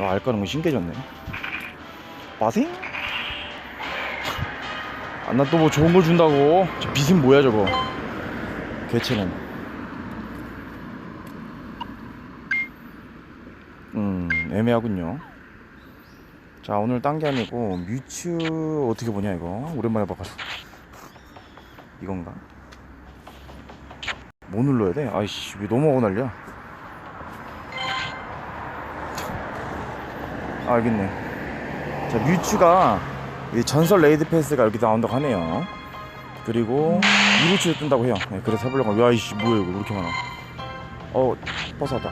아, 알 까는 거 신기해졌네. 빠생? 아, 나또 뭐 좋은 걸 준다고. 저 빚은 뭐야, 저거. 개체는. 음, 애매하군요. 자, 오늘 딴 게 아니고, 뮤츠 어떻게 보냐, 이거. 오랜만에 봐가지고. 이건가? 뭐 눌러야 돼? 아이씨, 왜 넘어가고 난리야? 아, 알겠네. 자, 뮤츠가 이 전설 레이드 패스가 이렇게 나온다고 하네요. 그리고 이루치를 뜬다고 해요. 네, 그래서 해보려고. 야, 이씨, 뭐야, 이거. 왜 이렇게 많아. 어, 버스 왔다.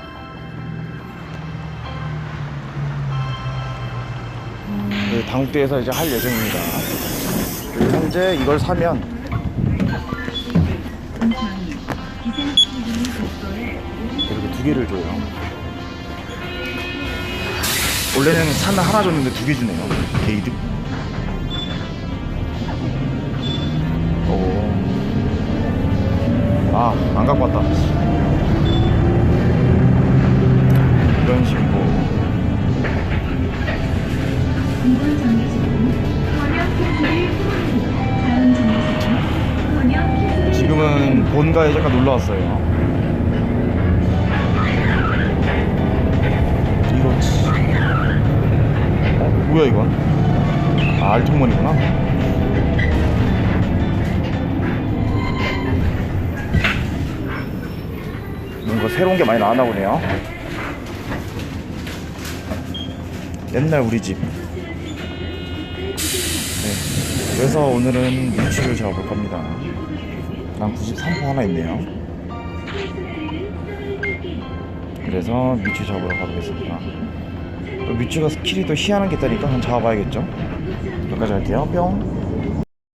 네, 당국대에서 이제 할 예정입니다. 현재 이걸 사면 이렇게 두 개를 줘요. 원래는 산을 하나 줬는데 두 개 주네요. 게이드. 오. 아, 안 갖고 왔다. 이런 식으로. 지금은 본가에 잠깐 놀러 왔어요. 뭐야 이건? 아, 알통문이구나. 뭔가 새로운 게 많이 나왔나 보네요. 옛날 우리 집. 네. 그래서 오늘은 뮤츠를 잡아볼 겁니다. 난 93% 하나 있네요. 그래서 뮤츠 잡으러 가보겠습니다. 또 뮤츠가 스킬이 또 희한한 게 있다니까 한번 잡아봐야겠죠? 여기까지 할게요. 뿅.